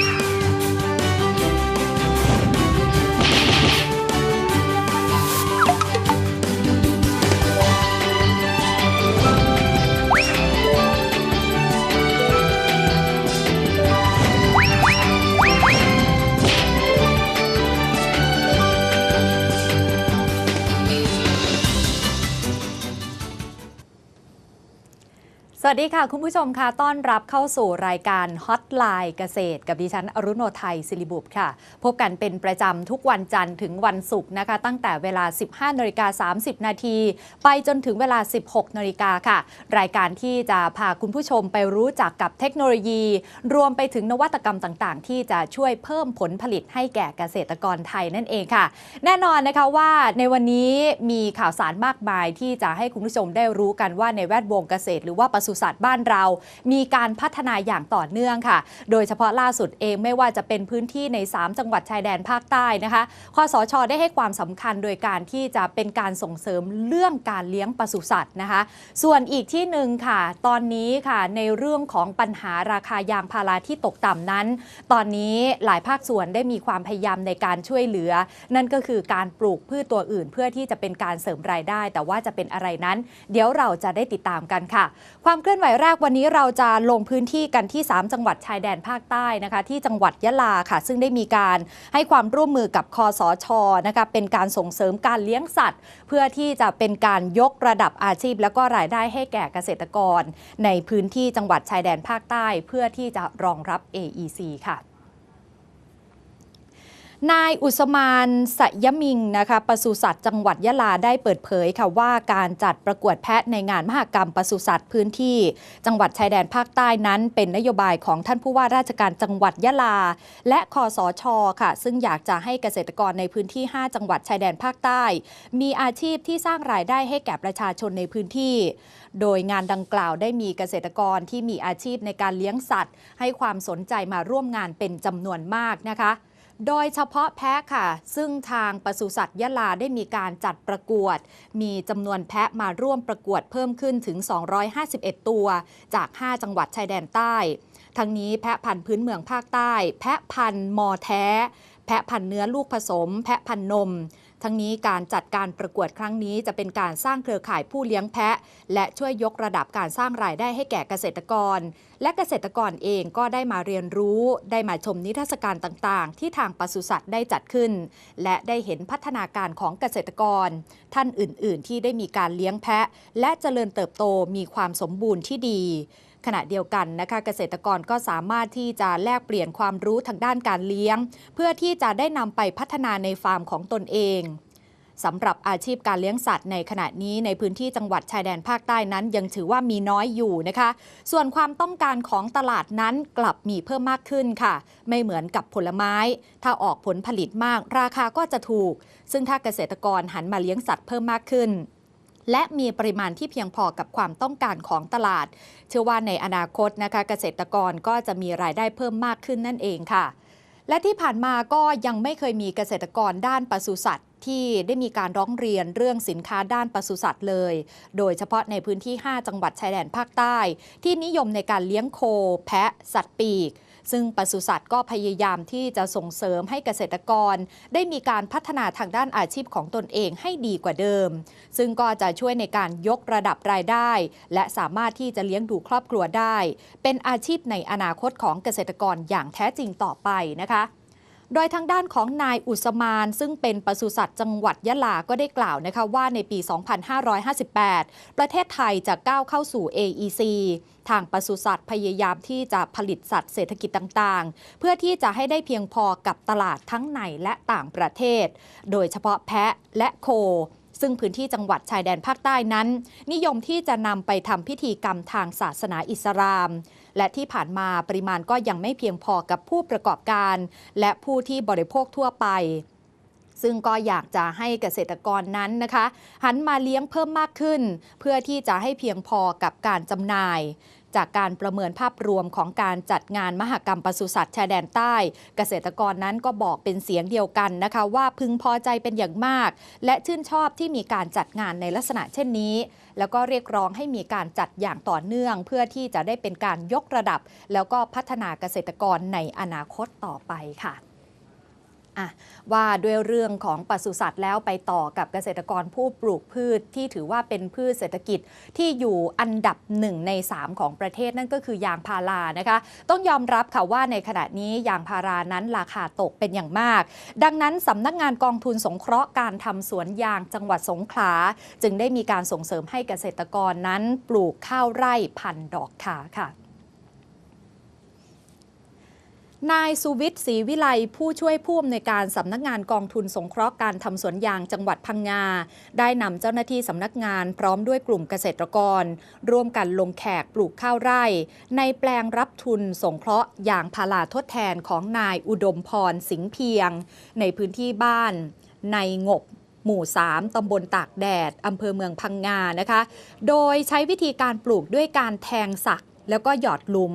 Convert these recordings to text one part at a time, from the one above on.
ส วัสดีค่ะ คุณผู้ชมค่ะต้อนรับเข้าสู่รายการฮอตไลน์เกษตร กับดิฉัน อรุณโนไทยศิริบุตรค่ะ พบกันเป็นประจำทุกวันจันทร์ถึงวันศุกร์นะคะ ตั้งแต่เวลา 15นาฬิกา30 นาที ไปจนถึงเวลา 16นาฬิกาค่ะ รายการที่จะพาคุณผู้ชมไปรู้จักกับเทคโนโลยี รวมไปถึงนวัตกรรมต่างๆ ที่จะช่วยเพิ่มผลผลิตให้แก่เกษตรกรไทยนั่นเองค่ะ แน่นอนนะคะว่าในวันนี้มีข่าวสารมากมายที่จะให้คุณผู้ชมได้รู้กันว่าในแวดวงเกษตร หรือว่าปศุสัตว์บ้านเรา มีการพัฒนาอย่างต่อเนื่องค่ะ โดยเฉพาะล่าสุดเองไม่ว่าจะเป็นพื้นที่ใน 3 จังหวัดชายแดนภาคใต้นะคะคอสชได้ให้ความสำคัญโดยการที่จะเป็นการส่งเสริมเรื่องการเลี้ยงปศุสัตว์นะคะ ส่วนอีกที่หนึ่งค่ะ ตอนนี้ค่ะในเรื่องของปัญหาราคายางพาราที่ตกต่ำนั้น ตอนนี้หลายภาคส่วนได้มีความพยายามในการช่วยเหลือ นั่นก็คือการปลูกพืชตัวอื่น เพื่อที่จะเป็นการเสริมรายได้ แต่ว่าจะเป็นอะไรนั้น เดี๋ยวเราจะได้ติดตามกันค่ะ ความเคลื่อนไหวแรกวันนี้เราจะลงพื้นที่กันที่ 3 จังหวัดชายแดนภาคใต้นะคะที่จังหวัดยะลาค่ะ ซึ่งได้มีการให้ความร่วมมือกับคอสชนะคะเป็นการส่งเสริมการเลี้ยงสัตว์ เพื่อที่จะเป็นการยกระดับอาชีพ และก็รายได้ให้แก่เกษตรกร ในพื้นที่จังหวัดชายแดนภาคใต้ เพื่อที่จะรองรับ AEC ค่ะ นายอุสมานสยมิงนะคะปศุสัตว์จังหวัดยะลาได้เปิดเผยค่ะว่าการจัดประกวดแพะในงานมหกรรมปศุสัตว์พื้นที่ จังหวัดชายแดนภาคใต้นั้น เป็นนโยบายของท่านผู้ว่าราชการจังหวัดยะลา และคอสชค่ะ ซึ่งอยากจะให้เกษตรกรในพื้นที่ 5 จังหวัดชายแดนภาคใต้ มีอาชีพที่สร้างรายได้ให้แก่ประชาชนในพื้นที่ โดยงานดังกล่าวได้มีเกษตรกรที่มีอาชีพในการเลี้ยงสัตว์ ให้ความสนใจมาร่วมงานเป็นจำนวนมากนะคะ โดยเฉพาะแพะค่ะ ซึ่งทางปศุสัตว์ยะลาได้มีการจัดประกวด มีจำนวนแพะมาร่วมประกวดเพิ่มขึ้นถึง 251 ตัว จาก 5 จังหวัดชายแดนใต้ ทั้งนี้แพะพันธุ์พื้นเมืองภาคใต้ แพะพันธุ์มอแท้ แพะพันธุ์เนื้อลูกผสม แพะพันธุ์นม ทั้งนี้การจัดการประกวดครั้งนี้จะเป็นการสร้างเครือข่ายผู้เลี้ยงแพะ และช่วยยกระดับการสร้างรายได้ให้แก่เกษตรกร และเกษตรกรเองก็ได้มาเรียนรู้ ได้มาชมนิทรรศการต่างๆ ที่ทางปศุสัตว์ได้จัดขึ้น และได้เห็นพัฒนาการของเกษตรกร ท่านอื่น ๆ ที่ได้มีการเลี้ยงแพะ และเจริญเติบโตมีความสมบูรณ์ที่ดี ขณะเดียวกันนะคะเกษตรกรก็สามารถที่จะแลกเปลี่ยนความรู้ทางด้านการเลี้ยง เพื่อที่จะได้นำไปพัฒนาในฟาร์มของตนเองสำหรับอาชีพการเลี้ยงสัตว์ในขณะนี้ในพื้นที่จังหวัดชายแดนภาคใต้นั้น ยังถือว่ามีน้อยอยู่นะคะ ส่วนความต้องการของตลาดนั้นกลับมีเพิ่มมากขึ้นค่ะ ไม่เหมือนกับผลไม้ ถ้าออกผลผลิตมาก ราคาก็จะถูก ซึ่งถ้าเกษตรกรหันมาเลี้ยงสัตว์เพิ่มมากขึ้น และมีปริมาณที่เพียงพอกับความต้องการของตลาด เชื่อว่าในอนาคตนะคะเกษตรกรก็จะมีรายได้เพิ่มมากขึ้นนั่นเองค่ะ และที่ผ่านมาก็ยังไม่เคยมีเกษตรกรด้านปศุสัตว์ที่ได้มีการร้องเรียนเรื่องสินค้าด้านปศุสัตว์เลย โดยเฉพาะในพื้นที่ 5 จังหวัดชายแดนภาคใต้ ที่นิยมในการเลี้ยงโค แพะ สัตว์ปีก ซึ่งปศุสัตว์ก็พยายามที่จะส่งเสริมให้เกษตรกร ได้มีการพัฒนาทางด้านอาชีพของตนเองให้ดีกว่าเดิม ซึ่งก็จะช่วยในการยกระดับรายได้ และสามารถที่จะเลี้ยงดูครอบครัวได้ เป็นอาชีพในอนาคตของเกษตรกรอย่างแท้จริงต่อไปนะคะ โดยทางด้านของนายอุสมาน ซึ่งเป็นปศุสัตว์จังหวัดยะลาก็ได้กล่าวนะคะว่าในปี 2558 ประเทศไทยจะก้าวเข้าสู่ AEC ทางปศุสัตว์พยายามที่จะผลิตสัตว์เศรษฐกิจต่างๆ เพื่อที่จะให้ได้เพียงพอกับตลาดทั้งในและต่างประเทศ โดยเฉพาะแพะและโคซึ่งพื้นที่จังหวัดชายแดนภาคใต้นั้น นิยมที่จะนำไปทำพิธีกรรมทางศาสนาอิสลาม และที่ผ่านมาปริมาณก็ยังไม่เพียงพอกับผู้ประกอบการ และผู้ที่บริโภคทั่วไปซึ่งก็อยากจะให้เกษตรกรนั้นนะคะ หันมาเลี้ยงเพิ่มมากขึ้น เพื่อที่จะให้เพียงพอกับการจำหน่าย จากการประเมินภาพรวมของการจัดงานมหกรรมปศุสัตว์ชายแดนใต้ เกษตรกรนั้นก็บอกเป็นเสียงเดียวกันนะคะว่าพึงพอใจเป็นอย่างมาก และชื่นชอบที่มีการจัดงานในลักษณะเช่นนี้ แล้วก็เรียกร้องให้มีการจัดอย่างต่อเนื่อง เพื่อที่จะได้เป็นการยกระดับ แล้วก็พัฒนาเกษตรกรในอนาคตต่อไปค่ะ อะว่าด้วยเรื่องของปศุสัตว์แล้วไปต่อกับเกษตรกรผู้ปลูกพืชที่ถือว่าเป็นพืชเศรษฐกิจที่อยู่อันดับหนึ่งใน 3 ของประเทศนั่นก็คือยางพารานะคะ ต้องยอมรับค่ะว่าในขณะนี้ยางพารานั้นราคาตกเป็นอย่างมาก ดังนั้นสำนักงานกองทุนสงเคราะห์การทำสวนยางจังหวัดสงขลาจึงได้มีการส่งเสริมให้เกษตรกรนั้นปลูกข้าวไร่พันดอกขาค่ะ นายสุวิทย์ศรีวิไลผู้ช่วยผู้อำนวยการสำนักงานกองทุนสงเคราะห์การทำสวนยางจังหวัดพังงา ได้นำเจ้าหน้าที่สำนักงานพร้อมด้วยกลุ่มเกษตรกร ร่วมกันลงแขกปลูกข้าวไร่ ในแปลงรับทุนสงเคราะห์ยางพาราทดแทนของนายอุดมพรสิงเพียง ในพื้นที่บ้าน ในงบหมู่ 3 ตำบลตากแดด อำเภอเมืองพังงานะคะ โดยใช้วิธีการปลูกด้วยการแทงสัก แล้วก็หยอดหลุม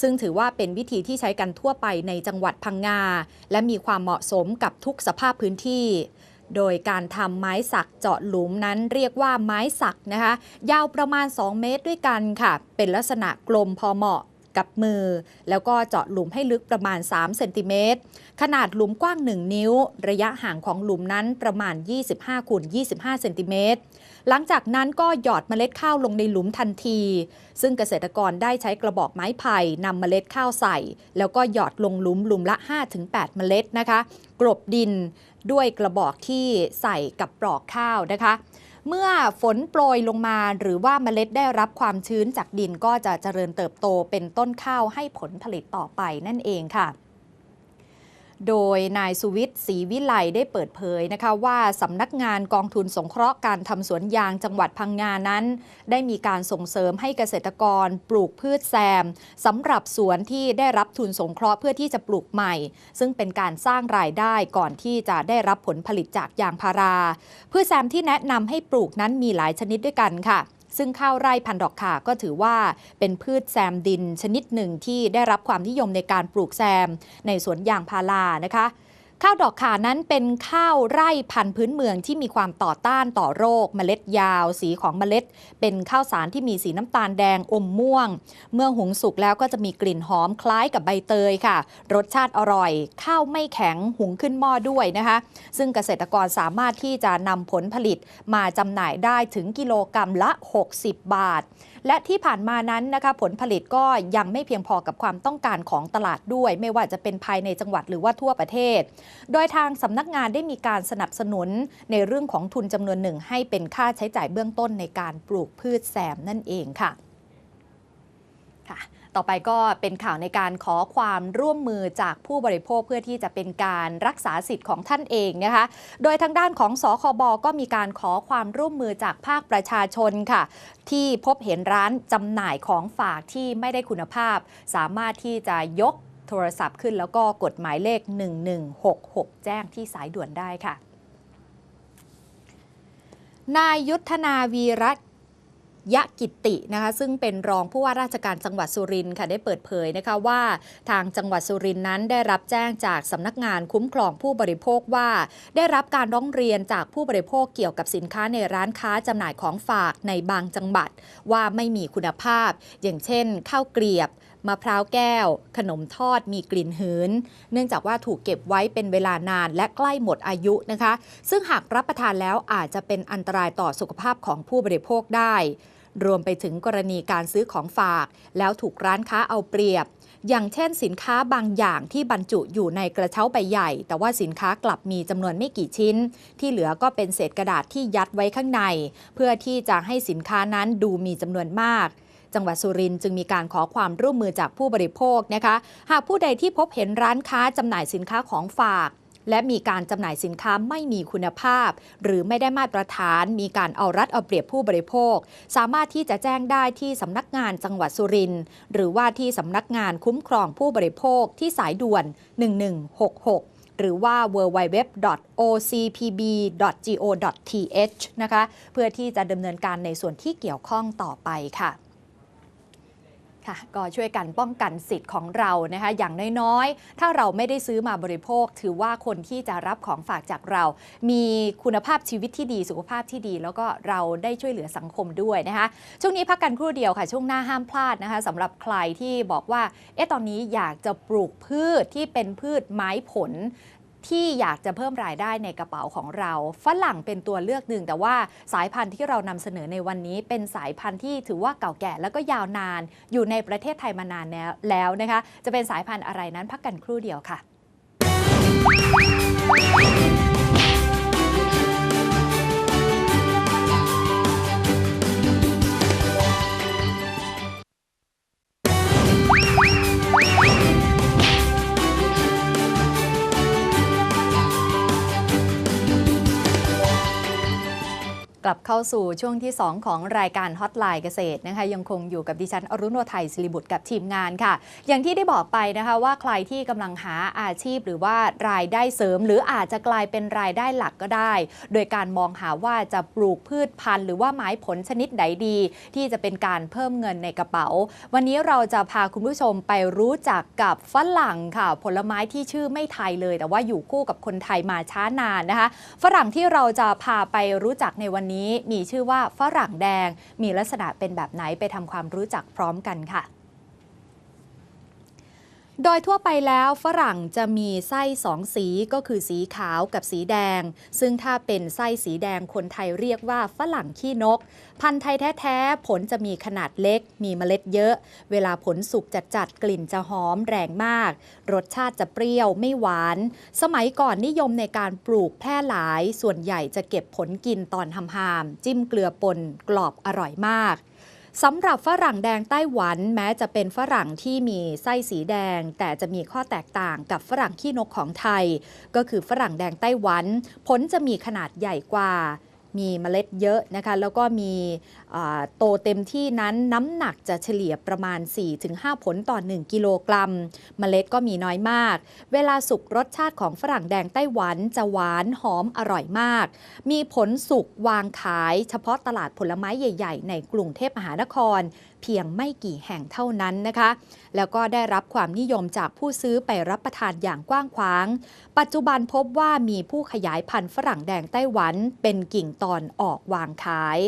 ซึ่งถือว่าเป็นวิธีที่ใช้กันทั่วไปในจังหวัดพังงา และมีความเหมาะสมกับทุกสภาพพื้นที่โดยการทำไม้สักเจาะหลุมนั้นเรียกว่าไม้สักนะคะ ยาวประมาณ 2 เมตรด้วยกันค่ะ เป็นลักษณะกลมพอเหมาะกับมือ แล้วก็เจาะหลุมให้ลึกประมาณ3เซนติเมตรขนาดหลุมกว้าง 1 นิ้ว ระยะห่างของหลุมนั้นประมาณ 25คูณ25เซนติเมตร หลังจากนั้นก็หยอดเมล็ดข้าวลงในหลุมทันที ซึ่งเกษตรกรได้ใช้กระบอกไม้ไผ่นำเมล็ดข้าวใส่ แล้วก็หยอดลงหลุมหลุมละ 5-8 เมล็ดนะคะกลบดินด้วยกระบอกที่ใส่กับปลอกข้าวนะคะ เมื่อฝนโปรยลงมาหรือว่าเมล็ดได้รับความชื้นจากดินก็จะเจริญเติบโตเป็นต้นข้าวให้ผลผลิตต่อไปนั่นเองค่ะ โดยนายสุวิทย์ศรีวิไลได้เปิดเผยนะคะว่าสำนักงานกองทุนสงเคราะห์การทำสวนยางจังหวัดพังงานั้น ได้มีการส่งเสริมให้เกษตรกรปลูกพืชแซมสำหรับสวนที่ได้รับทุนสงเคราะห์เพื่อที่จะปลูกใหม่ ซึ่งเป็นการสร้างรายได้ก่อนที่จะได้รับผลผลิตจากยางพาราพืชแซมที่แนะนำให้ปลูกนั้นมีหลายชนิดด้วยกันค่ะ ซึ่งข้าวไร่พันดอกข่าก็ถือว่าเป็นพืชแซมดินชนิดหนึ่งที่ได้รับความนิยมในการปลูกแซมในสวนยางพารานะคะ ข้าวดอกข่านั้นเป็นข้าวไร่พันธุ์พื้นเมืองที่มีความต่อต้านต่อโรค เมล็ดยาว สีของเมล็ด เป็นข้าวสารที่มีสีน้ำตาลแดงอมม่วง เมื่อหุงสุกแล้วก็จะมีกลิ่นหอมคล้ายกับใบเตยค่ะ รสชาติอร่อย ข้าวไม่แข็งหุงขึ้นหม้อด้วยนะคะ ซึ่งเกษตรกรสามารถที่จะนำผลผลิตมาจำหน่ายได้ถึงกิโลกรรัมละ 60 บาท และที่ผ่านมานั้นนะคะผลผลิตก็ยังไม่เพียงพอกับความต้องการของตลาดด้วย ไม่ว่าจะเป็นภายในจังหวัดหรือว่าทั่วประเทศ โดยทางสำนักงานได้มีการสนับสนุนในเรื่องของทุนจำนวนหนึ่ง ให้เป็นค่าใช้จ่ายเบื้องต้นในการปลูกพืชแซมนั่นเองค่ะค่ะ ต่อไปก็เป็นข่าวในการขอความร่วมมือจากผู้บริโภคเพื่อที่จะเป็นการรักษาสิทธิ์ของท่านเองนะคะ โดยทางด้านของสคบก็มีการขอความร่วมมือจากภาคประชาชนค่ะ ที่พบเห็นร้านจำหน่ายของฝากที่ไม่ได้คุณภาพ สามารถที่จะยกโทรศัพท์ขึ้นแล้วก็กดหมายเลข 1166 แจ้งที่สายด่วนได้ค่ะ นายยุทธนาวีรัต ยะกิตินะคะซึ่งเป็นรองผู้ว่าราชการจังหวัดสุรินทร์ค่ะได้เปิดเผยนะคะว่า ทางจังหวัดสุรินทร์นั้นได้รับแจ้งจากสำนักงานคุ้มครองผู้บริโภคว่า ได้รับการร้องเรียนจากผู้บริโภคเกี่ยวกับสินค้าในร้านค้าจำหน่ายของฝากในบางจังหวัด ว่าไม่มีคุณภาพ อย่างเช่นข้าวเกลียบมะพร้าวแก้ว ขนมทอดมีกลิ่นหืน เนื่องจากว่าถูกเก็บไว้เป็นเวลานานและใกล้หมดอายุนะคะ ซึ่งหากรับประทานแล้วอาจจะเป็นอันตรายต่อสุขภาพของผู้บริโภคได้ รวมไปถึงกรณีการซื้อของฝาก แล้วถูกร้านค้าเอาเปรียบ อย่างเช่นสินค้าบางอย่างที่บรรจุอยู่ในกระเช้าใบใหญ่ แต่ว่าสินค้ากลับมีจำนวนไม่กี่ชิ้น ที่เหลือก็เป็นเศษกระดาษที่ยัดไว้ข้างใน เพื่อที่จะให้สินค้านั้นดูมีจำนวนมากจังหวัดสุรินทร์จึงมีการขอความร่วมมือจากผู้บริโภคนะคะ หากผู้ใดที่พบเห็นร้านค้าจำหน่ายสินค้าของฝาก และมีการจำหน่ายสินค้าไม่มีคุณภาพ หรือไม่ได้มาตรฐาน มีการเอารัดเอาเปรียบผู้บริโภค สามารถที่จะแจ้งได้ที่สำนักงานจังหวัดสุรินทร์หรือว่าที่สำนักงานคุ้มครองผู้บริโภคที่สายด่วน 1166หรือว่า www.ocpb.go.th นะคะ เพื่อที่จะดำเนินการในส่วนที่เกี่ยวข้องต่อไปค่ะ ค่ะก็ช่วยกันป้องกันสิทธิ์ของเรานะคะอย่างน้อยๆ ถ้าเราไม่ได้ซื้อมาบริโภค ถือว่าคนที่จะรับของฝากจากเรา มีคุณภาพชีวิตที่ดีสุขภาพที่ดี แล้วก็เราได้ช่วยเหลือสังคมด้วยนะคะช่วงนี้พักกันครู่เดียวค่ะ ช่วงหน้าห้ามพลาดนะคะสำหรับใครที่บอกว่าเอ๊ะตอนนี้อยากจะปลูกพืชที่เป็นพืชไม้ผล ที่อยากจะเพิ่มรายได้ในกระเป๋าของเรา ฝรั่งเป็นตัวเลือกหนึ่งแต่ว่าสายพันธุ์ที่เรานำเสนอในวันนี้ เป็นสายพันธุ์ที่ถือว่าเก่าแก่แล้วก็ยาวนาน อยู่ในประเทศไทยมานานแล้วแล้วนะคะ จะเป็นสายพันธุ์อะไรนั้นพักกันครู่เดียวค่ะ กลับเข้าสู่ช่วงที่ 2 ของรายการฮอตไลน์เกษตรนะคะยังคงอยู่กับดิฉันอรุณโนไทยศิริบุตรกับทีมงานค่ะ อย่างที่ได้บอกไปนะคะว่าใครที่กำลังหาอาชีพหรือว่ารายได้เสริม หรืออาจจะกลายเป็นรายได้หลักก็ได้ โดยการมองหาว่าจะปลูกพืชพันธุ์หรือว่าไม้ผลชนิดใดดี ที่จะเป็นการเพิ่มเงินในกระเป๋า วันนี้เราจะพาคุณผู้ชมไปรู้จักกับฝรั่งค่ะ ผลไม้ที่ชื่อไม่ไทยเลย แต่ว่าอยู่คู่กับคนไทยมาช้านานนะคะ ฝรั่งที่เราจะพาไปรู้จักในวันนี้มีชื่อว่าฝรั่งแดง มีลักษณะเป็นแบบไหนไปทำความรู้จักพร้อมกันค่ะ โดยทั่วไปแล้วฝรั่งจะมีไส้สองสีก็คือสีขาวกับสีแดง ซึ่งถ้าเป็นไส้สีแดงคนไทยเรียกว่าฝรั่งขี้นก พันธุ์ไทยแท้ๆ ผลจะมีขนาดเล็ก มีเมล็ดเยอะ เวลาผลสุกจัดๆกลิ่นจะหอมแรงมาก รสชาติจะเปรี้ยวไม่หวาน สมัยก่อนนิยมในการปลูกแพร่หลาย ส่วนใหญ่จะเก็บผลกินตอนทำหาม จิ้มเกลือป่นกรอบอร่อยมาก สำหรับฝรั่งแดงไต้หวันแม้จะเป็นฝรั่งที่มีไส้สีแดง แต่จะมีข้อแตกต่างกับฝรั่งขี้นกของไทย ก็คือฝรั่งแดงไต้หวัน ผลจะมีขนาดใหญ่กว่า มีเมล็ดเยอะนะคะ แล้วก็มี โตเต็มที่นั้นน้ำหนักจะเฉลี่ยประมาณ 4-5 ผลต่อ 1 กิโลกรัม เมล็ดก็มีน้อยมาก เวลาสุกรสชาติของฝรั่งแดงไต้หวันจะหวานหอมอร่อยมาก มีผลสุกวางขายเฉพาะตลาดผลไม้ใหญ่ ๆ ในกรุงเทพมหานคร เพียงไม่กี่แห่งเท่านั้นนะคะ แล้วก็ได้รับความนิยมจากผู้ซื้อไปรับประทานอย่างกว้างขวาง ปัจจุบันพบว่ามีผู้ขยายพันธุ์ฝรั่งแดงไต้หวันเป็นกิ่งตอนออกวางขาย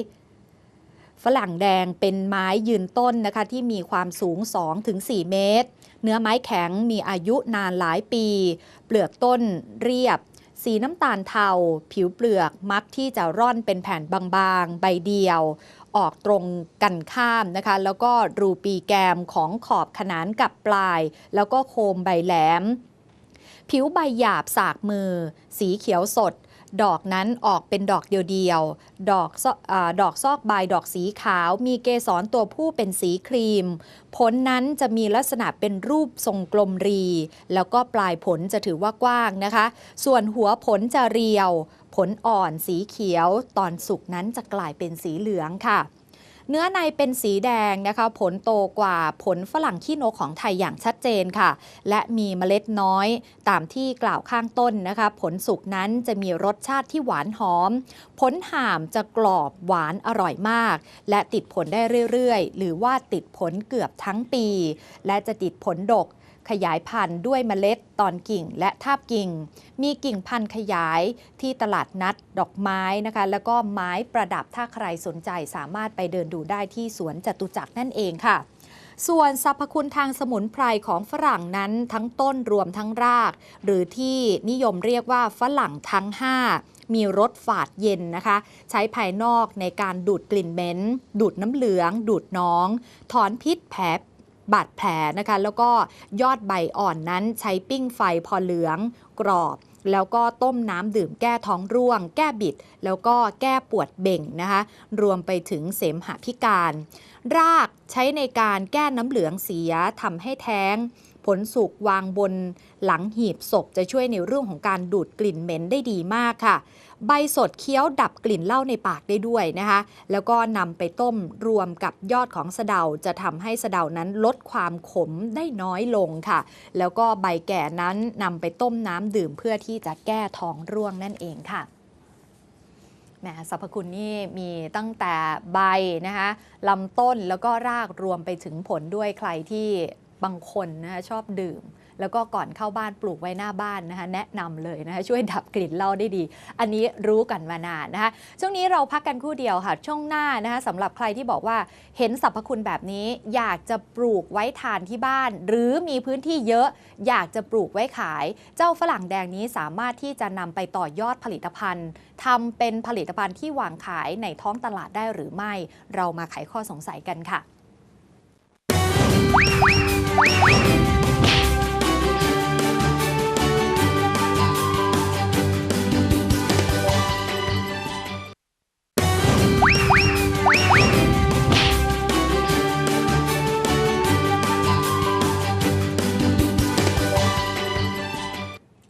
ฝรั่งแดงเป็นไม้ยืนต้นนะคะที่มีความสูง 2-4 เมตร เนื้อไม้แข็งมีอายุนานหลายปี เปลือกต้นเรียบ สีน้ำตาลเทา ผิวเปลือกมักที่จะร่อนเป็นแผ่นบางๆ ใบเดียว ออกตรงกันข้ามนะคะ แล้วก็รูปีแกมของขอบขนานกับปลาย แล้วก็โคมใบแหลม ผิวใบหยาบสากมือ สีเขียวสด ดอกนั้นออกเป็นดอกเดียวๆ ดอกอดอกซอกใบดอกสีขาว มีเกสรตัวผู้เป็นสีครีม ผลนั้นจะมีลักษณะเป็นรูปทรงกลมรี แล้วก็ปลายผลจะถือว่ากว้างนะคะ ส่วนหัวผลจะเรียว ผลอ่อนสีเขียว ตอนสุกนั้นจะกลายเป็นสีเหลืองค่ะ เนื้อในเป็นสีแดงนะคะ ผลโตกว่าผลฝรั่งขี้นกของไทยอย่างชัดเจนค่ะ และมีเมล็ดน้อยตามที่กล่าวข้างต้นนะคะ ผลสุกนั้นจะมีรสชาติที่หวานหอม ผลห่ามจะกรอบหวานอร่อยมาก และติดผลได้เรื่อยๆ หรือว่าติดผลเกือบทั้งปี และจะติดผลดก ขยายพันธุ์ด้วยเมล็ดตอนกิ่งและทาบกิ่ง มีกิ่งพันธุ์ขยายที่ตลาดนัดดอกไม้นะคะ แล้วก็ไม้ประดับถ้าใครสนใจสามารถไปเดินดูได้ที่สวนจตุจักรนั่นเองค่ะส่วนสรรพคุณทางสมุนไพรของฝรั่งนั้นทั้งต้นรวมทั้งราก หรือที่นิยมเรียกว่าฝรั่งทั้ง 5 มีรสฝาดเย็นนะคะ ใช้ภายนอกในการดูดกลิ่นเหม็น ดูดน้ำเหลือง ดูดน้อง ถอนพิษแผล บาดแผลนะคะ แล้วก็ยอดใบอ่อนนั้นใช้ปิ้งไฟพอเหลืองกรอบ แล้วก็ต้มน้ำดื่มแก้ท้องร่วง แก้บิด แล้วก็แก้ปวดเบ่งนะคะ รวมไปถึงเสมหะพิการ รากใช้ในการแก้น้ำเหลืองเสียทำให้แท้ง ผลสุกวางบนหลังหีบศพจะช่วยในเรื่องของการดูดกลิ่นเหม็นได้ดีมากค่ะ ใบสดเคี้ยวดับกลิ่นเหล้าในปากได้ด้วยนะคะ แล้วก็นำไปต้มรวมกับยอดของสะเดาจะทำให้สะเดานั้นลดความขมได้น้อยลงค่ะ แล้วก็ใบแก่นั้นนำไปต้มน้ำดื่มเพื่อที่จะแก้ท้องร่วงนั่นเองค่ะแหมสรรพคุณนี่มีตั้งแต่ใบนะคะลำต้นแล้วก็รากรวมไปถึงผลด้วยใครที่บางคนนะคะชอบดื่ม แล้วก็ก่อนเข้าบ้านปลูกไว้หน้าบ้านนะคะแนะนำเลยนะคะช่วยดับกลิ่นเหล้าได้ดี อันนี้รู้กันมานานนะคะช่วงนี้เราพักกันคู่เดียวค่ะ ช่วงหน้านะคะสำหรับใครที่บอกว่าเห็นสรรพคุณแบบนี้อยากจะปลูกไว้ทานที่บ้าน หรือมีพื้นที่เยอะอยากจะปลูกไว้ขาย เจ้าฝรั่งแดงนี้สามารถที่จะนำไปต่อยอดผลิตภัณฑ์ทำเป็นผลิตภัณฑ์ที่วางขายในท้องตลาดได้หรือไม่ เรามาไขข้อสงสัยกันค่ะ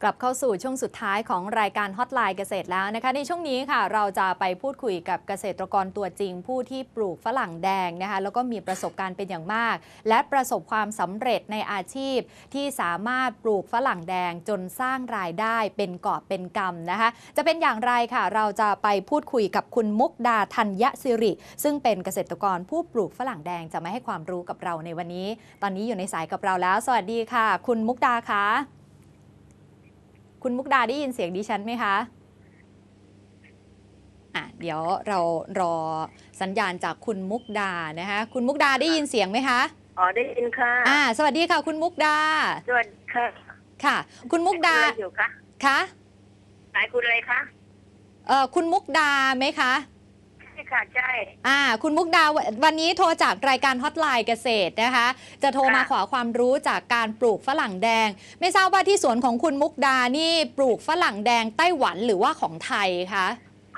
ลับเข้าสู่ช่วงสุดท้ายของรายการฮอตไลน์เกษตรแล้วนะคะ ในช่วงนี้ค่ะ เราจะไปพูดคุยกับเกษตรกรตัวจริง ผู้ที่ปลูกฝรั่งแดงนะคะแล้วก็มีประสบการณ์เป็นอย่างมาก และประสบความสำเร็จในอาชีพ ที่สามารถปลูกฝรั่งแดงจนสร้างรายได้เป็นกอบเป็นกำนะคะ จะเป็นอย่างไรค่ะ เราจะไปพูดคุยกับคุณมุกดาธัญสิริ ซึ่งเป็นเกษตรกรผู้ปลูกฝรั่งแดงจะมาให้ความรู้กับเราในวันนี้ ตอนนี้อยู่ในสายกับเราแล้ว สวัสดีค่ะ คุณมุกดาค่ะ คุณมุกดาได้ยินเสียงดิฉันไหมคะอะเดี๋ยวเรารอสัญญาณจากคุณมุกดานะคะ คุณมุกดาได้ยินเสียงไหมคะอ๋อได้ยินค่ะอ่าสวัสดีค่ะ คุณมุกดา สวัสดีค่ะ ค่ะ คุณมุกดาขยคุณอะไรอยู่คะคะสายคุณอะไรคะเอ่อคุณมุกดาไหมคะใช่ ค่ะ ใช่ อ่า คุณมุกดาวันวันนี้โทรจากรายการฮอตไลน์เกษตรนะคะ จะโทรมาขอความรู้จากการปลูกฝรั่งแดง ไม่ทราบว่าที่สวนของคุณมุกดานี่ปลูกฝรั่งแดงไต้หวันหรือว่าของไทยคะ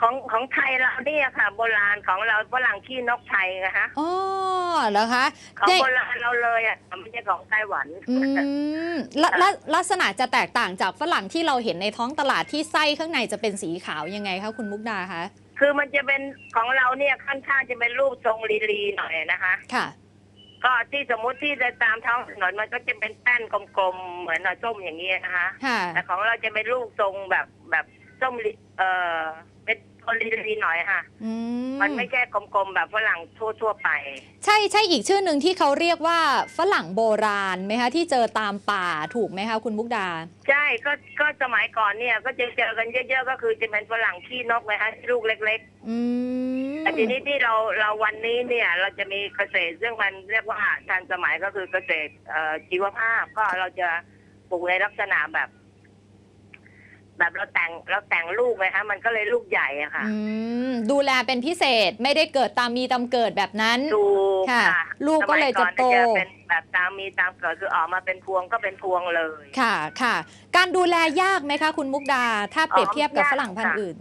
ของของไทยเราเนี่ยค่ะ โบราณของเราฝรั่งขี้นกไทยนะคะอ๋อเหรอคะของเนี่ยโบราณเราเลยอะไม่ใช่ของไต้หวันอืมละละลักษณะจะแตกต่างจากฝรั่งที่เราเห็นในท้องตลาดที่ไส้ข้างในจะเป็นสีขาวยังไงคะคุณมุกดาคะ คือมันจะเป็นของเราเนี่ยค่อนข้างจะเป็นรูปทรงลีลีหน่อยนะคะ ค่ะ ก็ที่สมมุติที่จะตามท้องถนนมันก็จะเป็นแป้นกลมๆเหมือนหน่อยส้มอย่างนี้นะคะ ค่ะ แต่ของเราจะเป็นรูปทรงแบบแบบส้มลิเออเป็น ตัวลีลีหน่อยค่ะ อืมมันไม่ใช่กลมๆแบบฝรั่งทั่วๆไป ใช่ใช่อีกชื่อหนึ่งที่เขาเรียกว่าฝรั่งโบราณไหมคะที่เจอตามป่าถูกไหมคะคุณมุกดา ใช่ก็ก็สมัยก่อนเนี่ย ก็จะเจอกันเยอะๆก็คือจะเป็นฝรั่งขี้นกเลยฮะลูกเล็กอืมๆแต่ทีนี้ที่เราเราวันนี้เนี่ยเราจะมีเกษตรซึ่งมันเรียกว่าทันสมัยก็คือเกษตรเอ่อชีวภาพก็เราจะปลูกในลักษณะแบบ แบบเราแต่งเราแต่งลูกเลยฮะมันก็เลยลูกใหญ่อะค่ะ อืมดูแลเป็นพิเศษไม่ได้เกิดตามมีตามเกิดแบบนั้นดูค่ะค่ะลูกก็เลยจะโตสมัยก่อนเนี่ยจะเป็นแบบตามมีตามเกิดคือออกมาเป็นพวงก็เป็นพวงเลยค่ะค่ะ การดูแลยากไหมคะ คุณมุกดา ถ้าเปรียบเทียบกับฝรั่งพันธุ์อื่น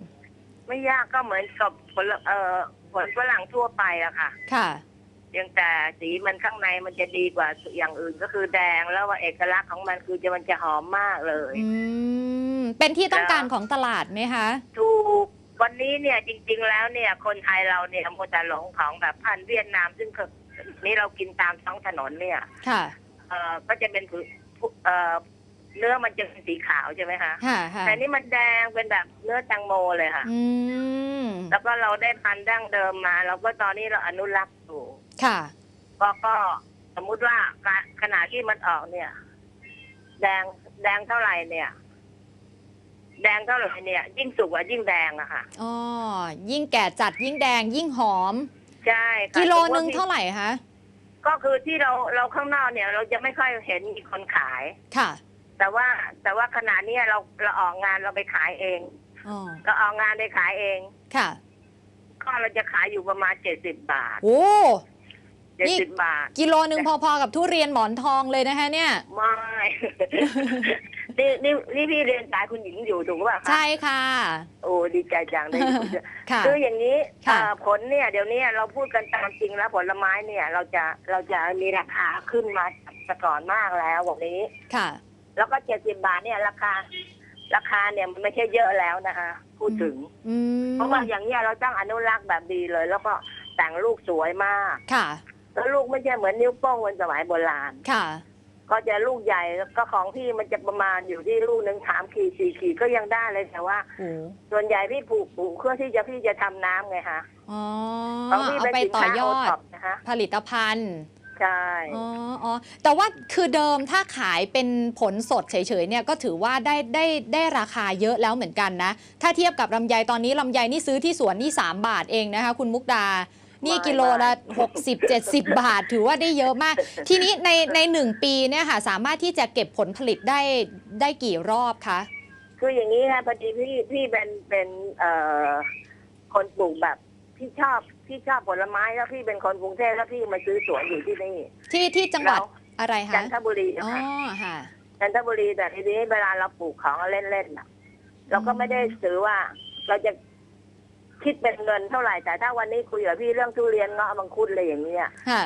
ไม่ยากก็เหมือนกับผลเอ่อผลฝรั่งทั่วไปอะค่ะ ค่ะเพี ยงแต่สีมันข้างในมันจะดีกว่าอย่างอื่นก็คือแดงแล้วว่าเอกลักษณ์ของมันคือจะมันจะหอมมากเลยอืมเป็นที่ต้องการของตลาดไหมคะถูกวันนี้เนี่ยจริง ๆ แล้วเนี่ยคนไทยเราเนี่ยมัวแต่หลงของแบบพันธุ์เวียดนาม ซึ่งคือนี่เรากินตามท้องถนนเนี่ยค่ะเอ่อก็จะเป็นผืเอ่อเนื้อมันจะเป็นสีขาวใช่ไหมคะค่ะค่ะแต่นี่มันแดงเป็นแบบเนื้อแตงโมเลยค่ะอืมแล้วก็เราได้พันธุ์ดั้งเดิมมา แล้วก็ตอนนี้เราอนุรักษ์อยู่ ค่ะก็ก็สมมุติว่าขณะที่มันออกเนี่ย แดงแดงเท่าไหร่เนี่ย แดงเท่าไหร่เนี่ย ยิ่งสุกอะยิ่งแดงอะค่ะอ๋อยิ่งแก่จัดยิ่งแดงยิ่งหอม ใช่ค่ะกิโลสมมุติหนึ่งเท่าไหร่คะก็คือที่เราเราข้างนอกเนี่ย เราจะไม่ค่อยเห็นมีคนขายค่ะ แต่ว่าแต่ว่าขณะเนี้ยเราเราออกงานเราไปขายเองอ๋อเราออกงานไปขายเองค่ะ ก็เราจะขายอยู่ประมาณเจ็ดสิบบาทโอ้ เจ็ดสิบบาท กิโลหนึ่งพอๆกับทุเรียนหมอนทองเลยนะคะเนี่ย ไม่ นี่นี่นี่พี่เรียนสายคุณหญิงอยู่ถูกป่ะคะใช่ค่ะ โอ้ดีใจจังเลยค่ะ คืออย่างนี้ค่ะ เอ่อผลเนี่ย เดี๋ยวนี้เราพูดกันตามจริงแล้วผลไม้เนี่ย เราจะเราจะมีราคาขึ้นมาแต่ก่อนมากแล้ววันนี้ ค่ะ แล้วก็เจ็ดสิบาทเนี่ยราคา ราคาเนี่ยมันไม่ใช่เยอะแล้วนะคะพูดถึง อืมเพราะว่าอย่างเนี้ยเราต้องอนุรักษ์แบบดีเลย แล้วก็แต่งลูกสวยมาก ค่ะ แล้วลูกไม่ใช่เหมือนนิ้วโป้งเหมือนสมัยโบราณค่ะ ก็จะลูกใหญ่ก็ของพี่มันจะประมาณอยู่ที่ลูกหนึ่งสามขีดสี่ขีดก็ยังได้เลยแต่ว่า โอ้ส่วนใหญ่พี่ปลูกปลูกเพื่อที่จะพี่จะทำน้ำไงคะอ๋อของพี่เอาเป็นไปสินต่อค้ายโออด ท็อปนะคะผลิตภัณฑ์ ใช่อ๋ออ๋อแต่ว่าคือเดิมถ้าขายเป็นผลสดเฉยๆเนี่ยก็ถือว่าได้ได้ได้ราคาเยอะแล้วเหมือนกันนะ ถ้าเทียบกับลำไยตอนนี้ลำไยนี่ซื้อที่สวนนี่ 3 บาทเองนะคะ คุณมุกดา นี่กิโลละ60 70 บาท ถือว่าได้เยอะมาก ทีนี้ในในหนึ่งปีเนี่ยค่ะ สามารถที่จะเก็บผลผลิตได้ได้กี่รอบคะคืออย่างนี้ค่ะพอดีพี่พี่เป็นเป็นเอ่อคนปลูกแบบพี่ชอบพี่ชอบผลไม้แล้วพี่เป็นคนกรุงเทพแล้วพี่มาซื้อสวนอยู่ที่นี่ ที่ที่จังหวัดเราอะไรจัคะนทบุรีอ๋อนะคะค่ะจันทบุรีแต่ทีนี้เวลาเราปลูกของเล่นๆน่ะเราก็ไม่ได้ซื้อว่าเราจะ คิดเป็นเงินเท่าไหร่แต่ถ้าวันนี้คุยกับพี่เรื่องทุเรียนเงาะมังคุดอะไรอย่างเงี้ยค่ะ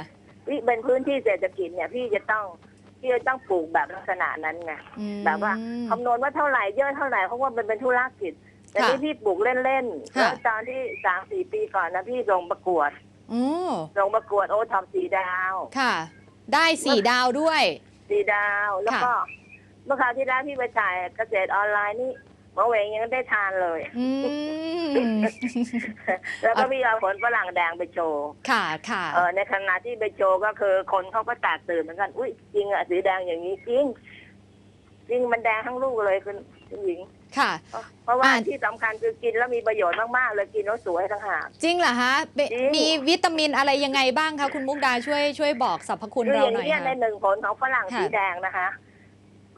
พี่เป็นพื้นที่เศรษฐกิจเนี่ยพี่จะต้องพี่จะต้องปลูกแบบลักษณะนั้นไงอืม แบบว่าคำนวณว่าเท่าไหร่เยอะเท่าไหร่เพราะว่ามันเป็นธุรกิจ แต่ค่ะที่พี่ปลูกเล่นๆค่ะ แล้วตอนที่สามสี่ปีก่อนนะพี่ลงประกวด โอ้ลงประกวดโอท็อปสีดาว ค่ะ ได้สี่ดาวด้วย สีดาวแล้วก็เมื่อคราวที่แล้วพี่ไปถ่ายเกษตรออนไลน์นี่ห มอเหวงยังได้ทานเลย อืม แล้วก็พี่เอาผลฝรั่งแดงไปโชว์ค่ะค่ะเออในขณะที่ไปโชว์ก็คือคนเขาก็แตกตื่นเหมือนกัน อุ้ยจริงอะสีแดงอย่างนี้จริงจริงมันแดงทั้งลูกเลยคุณคุณหญิง ค่ะ เพราะว่าอ่า ที่สำคัญคือกินแล้วมีประโยชน์มากๆเลยกินแล้วสวยทั้งหาก จริงเหรอคะเบจริง มีวิตามินอะไรยังไงบ้างคะคุณมุกดาช่วยช่วยบอกสรรพคุณคือเราอย่างหน่อยนี้ยในค่ะ หนึ่งผลของฝรั่งค่ะ สีแดงนะคะ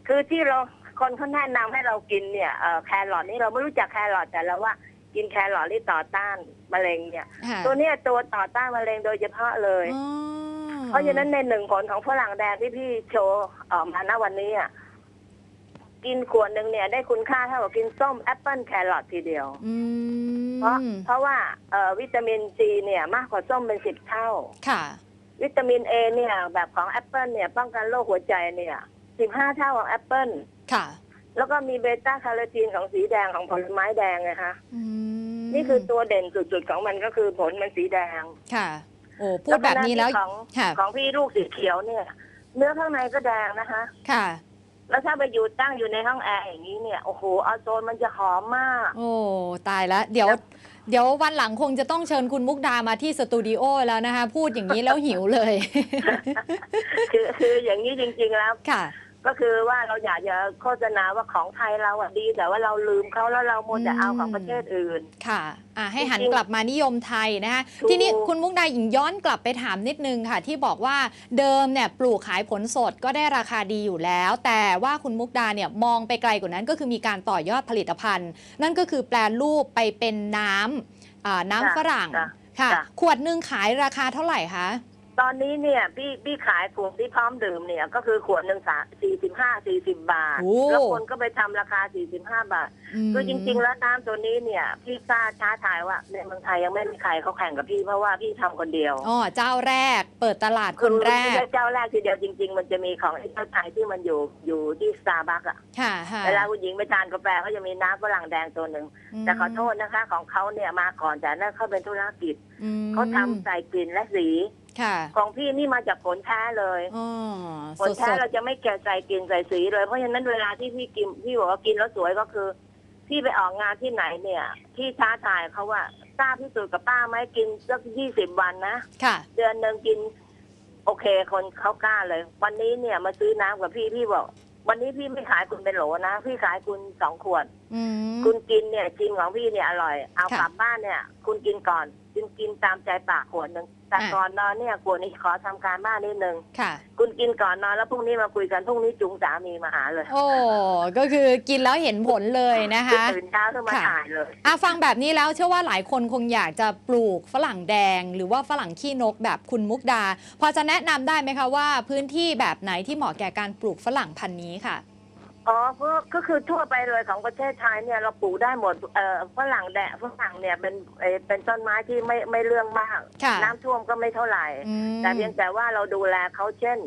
คือที่เรา คนเขาแนะนำให้เรากินเนี่ยเอ่อแครอทนี่เราไม่รู้จักแครอทแต่เราว่ากินแครอทที่ต่อต้านมะเร็งเนี่ยค่ะตัวเนี้ยตัวต่อต้านมะเร็งโดยเฉพาะเลยอ๋อเพราะฉะนั้นในหนึ่งผลของฝรั่งแดงที่พี่โชว์ออกมาณวันนี้อะกินขวดหนึ่งเนี่ยได้คุณค่าเท่ากับกินส้มแอปเปิลแครอททีเดียวอืมเพราะเพราะว่าเอ่อวิตามินซีเนี่ยมากกว่าส้มเป็นสิบเท่า ค่ะ วิตามินเอเนี่ยแบบของแอปเปิลเนี่ยป้องกันโรคหัวใจเนี่ยสิบห้าเท่าของแอปเปิล ค่ะ แล้วก็มีเบต้าคาร์โรทีนของสีแดงของผลไม้แดงนะคะอืมนี่คือตัวเด่นสุดๆของมันก็คือผลมันสีแดงค่ะ โอ้พูดแบบนี้แล้วของค่ะ ของพี่ลูกสีเขียวเนี่ย เนื้อข้างในก็แดงนะคะ ค่ะ แล้วถ้าไปอยู่ตั้งอยู่ในห้องแอร์อย่างนี้เนี่ยโอ้โหอโซนมันจะหอมมาก โอ้ตายแล้วเดี๋ยว เดี๋ยววันหลังคงจะต้องเชิญคุณมุกดามาที่สตูดิโอแล้วนะคะ พูดอย่างนี้แล้วหิวเลย คือคืออย่างนี้จริงๆแล้ว ค่ะ ก็คือว่าเราอยากจะโฆษณาว่าของไทยเราอะดี แต่ว่าเราลืมเขาแล้วเราโมวแต่เอาของประเทศอื่น ค่ะอะให้หันจริงๆกลับมานิยมไทยนะคะถูกทีนี้คุณมุกดาหญิงย้อนกลับไปถามนิดนึงค่ะ ที่บอกว่าเดิมเนี่ยปลูกขายผลสดก็ได้ราคาดีอยู่แล้ว แต่ว่าคุณมุกดาเนี่ยมองไปไกลกว่านั้นก็คือมีการต่อยอดผลิตภัณฑ์ นั่นก็คือแปลรูปไปเป็นน้ำอ่าน้ำฝรั่งจ้ะค่ะจ้ะขวดหนึ่งขายราคาเท่าไหร่คะ ตอนนี้เนี่ยพี่พี่ขายขวดที่พร้อมดื่มเนี่ย ก็คือขวดหนึ่งสาสี่สิบห้าสี่สิบบาท โอ้ แล้วคนก็ไปทำราคาสี่สิบห้าบาทมคือจริง ๆ แล้วน้ำตัวนี้เนี่ยพี่กล้าท้าทายว่าในเมืองไทยยังไม่มีใครเขาแข่งกับพี่เพราะว่าพี่ทำคนเดียวอ๋อเจ้าแรก เปิดตลาดคนแรไม่กใช่เจ้าแรกทีเดียวจริง ๆ มันจะมีของไอ้เจ้าไทยที่มันอยู่อยู่ที่สตาร์บัคอะค่ะค่ะเวลาคุณหญิงไปทานกาแฟเขาจะมีน้ำฝรั่งแดงตัวหนึ่งมแต่ขอโทษนะคะ ของเขาเนี่ยมาก่อนแต่นั่นเขาเป็นธุรกิจอืมเขาทำใส่กลิ่นและสี ค่ะของพี่นี่มาจากผลแท้เลยอ๋อผสลดแท้สดเราจะไม่แกะใส่กลิ่นใส่สีเลย เพราะฉะนั้นเวลาที่พี่กินพี่บอกว่ากินแล้วสวยก็คือ พี่ไปออกงานที่ไหนเนี่ยพี่ท้าทายเขาว่าทราบพิสูจน์กับป้าไหมกินสักยี่สิบวันนะค่ะ เดือนหนึ่งกิน โอเคคนเขากล้าเลย วันนี้เนี่ยมาซื้อน้ำกับพี่พี่บอกวันนี้พี่ไม่ขายคุณเป็นโหลนะ พี่ขายคุณสองขวดอืมคุณกินเนี่ยกินของพี่เนี่ยอร่อย เอาค่ะกลับบ้านเนี่ย คุณกินก่อนกินกินตามใจปากขวดหนึ่ง แต่อะก่อนนอนเนี่ยขวดนี้ขอทำการบ้านนิดนึงค่ะ คุณกินก่อนนอนแล้วพรุ่งนี้มาคุยกันพรุ่งนี้จุงสามีมาหาเลย โอ้ก็คือกินแล้วเห็นผลเลยนะคะตื่นเช้าขึ้นมาค่ะถ่ายเลยอะฟังแบบนี้แล้วเชื่อว่าหลายคนคงอยากจะปลูกฝรั่งแดง หรือว่าฝรั่งขี้นกแบบคุณมุกดา พอจะแนะนำได้ไหมคะว่า พื้นที่แบบไหนที่เหมาะแก่การปลูกฝรั่งพันธุ์นี้ค่ะ อ๋อเพราะก็คือทั่วไปเลยของประเทศไทยเนี่ยเราปลูกได้หมดเอ่อฝรั่งแดะฝรั่งเนี่ยเป็นเอ่อเป็นต้นไม้ที่ไม่ไม่เรื่องมากค่ะน้ำท่วมก็ไม่เท่าไหร่ อืม แต่เพียงแต่ว่าเราดูแลเขาเช่น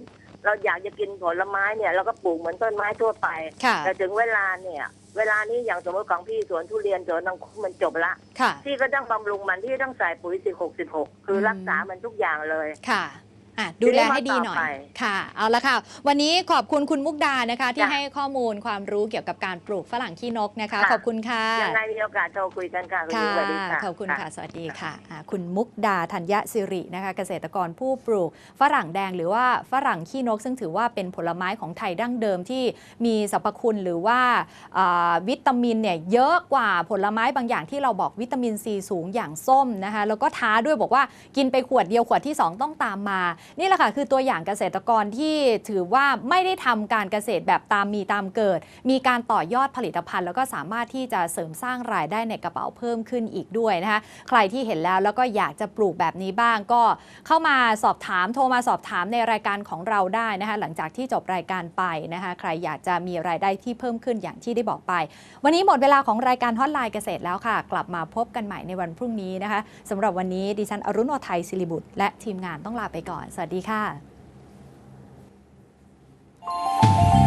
เราอยากจะกินผลไม้เนี่ยเราก็ปลูกเหมือนต้นไม้ทั่วไป ค่ะ แต่ถึงเวลาเนี่ย เวลานี้อย่างสมมติของพี่สวนทุเรียนสวนนังคุดมันจบละค่ะ พี่ก็ต้องบำรุงมันที่ต้องใส่ปุ๋ยสิบหกสิบหกคืออมรักษามันทุกอย่างเลย ค่ะ อะดูแลให้ดีหน่อยทีนี้มาต่อไปค่ะ เอาละค่ะ วันนี้ขอบคุณคุณมุกดานะคะ ที่จ้ะให้ข้อมูลความรู้เกี่ยวกับการปลูกฝรั่งขี้นกนะคะค่ะขอบคุณค่ะยังไงมีโอกาสโทรคุยกันค่ะคุณค่ะสวัสดีค่ะขอบคุณค่ะ สวัสดีค่ะอ่าคุณมุกดาธัญสิรินะคะ เกษตรกรผู้ปลูกฝรั่งแดงหรือว่าฝรั่งขี้นก ซึ่งถือว่าเป็นผลไม้ของไทยดั้งเดิมที่มีสรรพคุณหรือว่าอ่าวิตามินเนี่ยเยอะกว่าผลไม้บางอย่างที่เราบอกวิตามินซีสูงอย่างส้มนะคะแล้วก็ท้าด้วยบอกว่ากินไปขวดเดียวขวดที่ 2 ต้องตามมานี่แหละค่ะคือตัวอย่างเกษตรกรที่ถือว่าไม่ได้ทำการเกษตรแบบตามมีตามเกิด มีการต่อยอดผลิตภัณฑ์ แล้วก็สามารถที่จะเสริมสร้างรายได้ในกระเป๋าเพิ่มขึ้นอีกด้วยนะคะใครที่เห็นแล้วแล้วก็อยากจะปลูกแบบนี้บ้างก็เข้ามาสอบถามโทรมาสอบถามในรายการของเราได้นะคะหลังจากที่จบรายการไปนะคะใครอยากจะมีรายได้ที่เพิ่มขึ้นอย่างที่ได้บอกไป วันนี้หมดเวลาของรายการฮอตไลน์เกษตรแล้วค่ะ กลับมาพบกันใหม่ในวันพรุ่งนี้นะคะสำหรับวันนี้ดิฉันอรุณโอไทยศิริบุตรและทีมงานต้องลาไปก่อนสวัสดีค่ะ